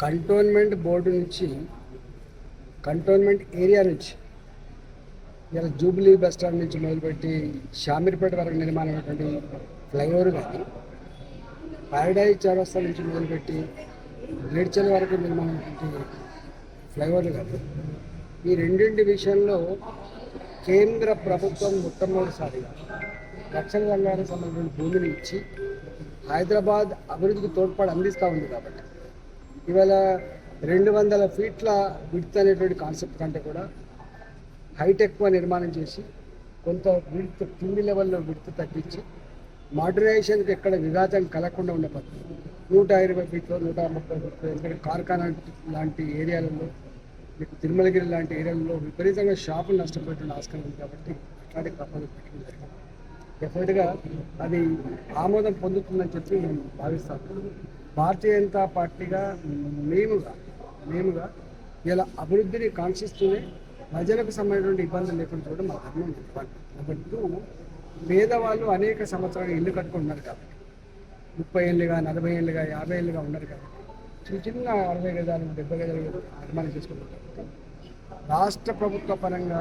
Cantonment board నుంచి cantonment area నుంచి ఇలా జూబ్లీ బస్ స్టాండ్ నుంచి మొదలుపెట్టి షామీర్పేట వరకు నిర్మాణమైనటువంటి ఫ్లైఓవర్ కానీ పారడైజ్ చౌరస్తా నుంచి మొదలుపెట్టి బ్లేడ్చల్ వరకు నిర్మాణమైనటువంటి ఫ్లైఓవర్లు కానీ ఈ రెండింటి విషయంలో కేంద్ర ప్రభుత్వం మొట్టమొదటిసారిగా రక్షణ రంగానికి సంబంధించిన భూమిని ఇచ్చి హైదరాబాద్ అభివృద్ధికి తోడ్పాటు అందిస్తూ ఉంది కాబట్టి ఇవాళ రెండు వందల ఫీట్ల విడ్త్ అనేటువంటి కాన్సెప్ట్ కంటే కూడా హైట్ నిర్మాణం చేసి కొంత విడ్త్ కింది లెవెల్లో విడ్త్ తగ్గించి మోడరైజేషన్కి ఎక్కడ విఘాతం కలగకుండా ఉండే పద్ధతి. నూట ఇరవై ఫీట్లు నూట ముప్పై ఫీట్లు ఎందుకంటే కార్ఖానా లాంటి ఏరియాలలో మీకు తిరుమలగిరి లాంటి ఏరియాలలో విపరీతంగా షాపులు నష్టపోయిన ఆస్కారం ఉంది కాబట్టి అట్లాంటి ప్రపోజల్ పెట్టడం జరిగింది. డెఫినెట్గా అది ఆమోదం పొందుతుందని చెప్పి నేను భావిస్తాను. భారతీయ జనతా పార్టీగా మేముగా మేముగా ఇలా అభివృద్ధిని కాంక్షిస్తూనే ప్రజలకు సంబంధించిన ఇబ్బందులు లేకుండా చూడడం మా ధర్మం చెప్పాలి. టూ పేదవాళ్ళు అనేక సంవత్సరాలు ఇల్లు కట్టుకుంటున్నారు కాబట్టి ముప్పై ఏళ్ళుగా నలభై ఏళ్ళుగా యాభై ఏళ్ళుగా ఉన్నారు కాబట్టి చిన్న చిన్న అరవై గజాలు డెబ్బై గజాలు నిర్మాణం చేసుకుంటారు రాష్ట్ర ప్రభుత్వ పరంగా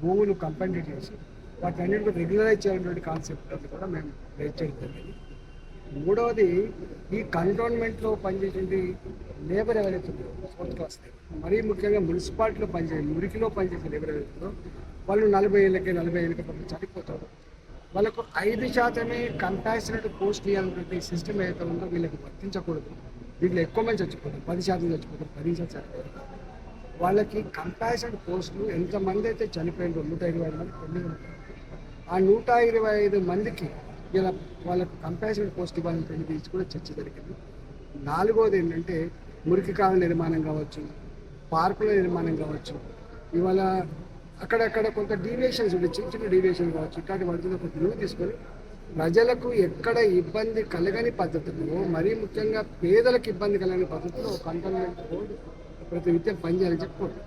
భూములు కంపెనీ చేసి వాటి అన్నింటికి రెగ్యులరైజ్ చేయాలనేటువంటి కాన్సెప్ట్ కూడా మేము రేజ్ చేయడం జరిగింది. మూడవది ఈ కంటోన్మెంట్లో పనిచేసేది లేబర్ ఎవరైతే ఫోర్త్ క్లాస్ మరీ ముఖ్యంగా మున్సిపాలిటీలో పనిచేసే మురికిలో పనిచేసే లేబర్ ఎవరైతే వాళ్ళు నలభై ఏళ్ళకి నలభై ఏళ్ళకి పాపం చనిపోతారు. వాళ్ళకు ఐదు శాతమే కంపాసినట్ పోస్ట్ ఇవ్వాలన్నటువంటి సిస్టమ్ ఏదైతే ఉందో వీళ్ళకి వర్తించకూడదు. వీళ్ళు ఎక్కువ మంది చచ్చిపోతారు. పది శాతం చచ్చిపోతారు పది శాతం చచ్చిపోతారు. వాళ్ళకి కంపాసినట్ పోస్టులు ఎంతమంది అయితే చనిపోయిందో నూట ఇరవై ఐదు మంది పెళ్ళి ఆ నూట ఇరవై ఐదు మందికి ఇలా వాళ్ళకు కంపాషన్ పోస్ట్ ఇవ్వాలని గురించి కూడా చర్చ జరిగింది. నాలుగోది ఏంటంటే మురికి కాలువ నిర్మాణం కావచ్చు పార్కుల నిర్మాణం కావచ్చు ఇవాళ అక్కడక్కడ కొంత డీవియేషన్స్ ఉండే చిన్న చిన్న డీవియేషన్ కావచ్చు ఇట్లాంటి వాటిలో ఒక విలువ తీసుకొని ప్రజలకు ఎక్కడ ఇబ్బంది కలగని పద్ధతిలో మరీ ముఖ్యంగా పేదలకు ఇబ్బంది కలగని పద్ధతిలో కంటోన్మెంట్ బోర్డు ప్రతి విద్య పనిచేయాలని చెప్పుకోండి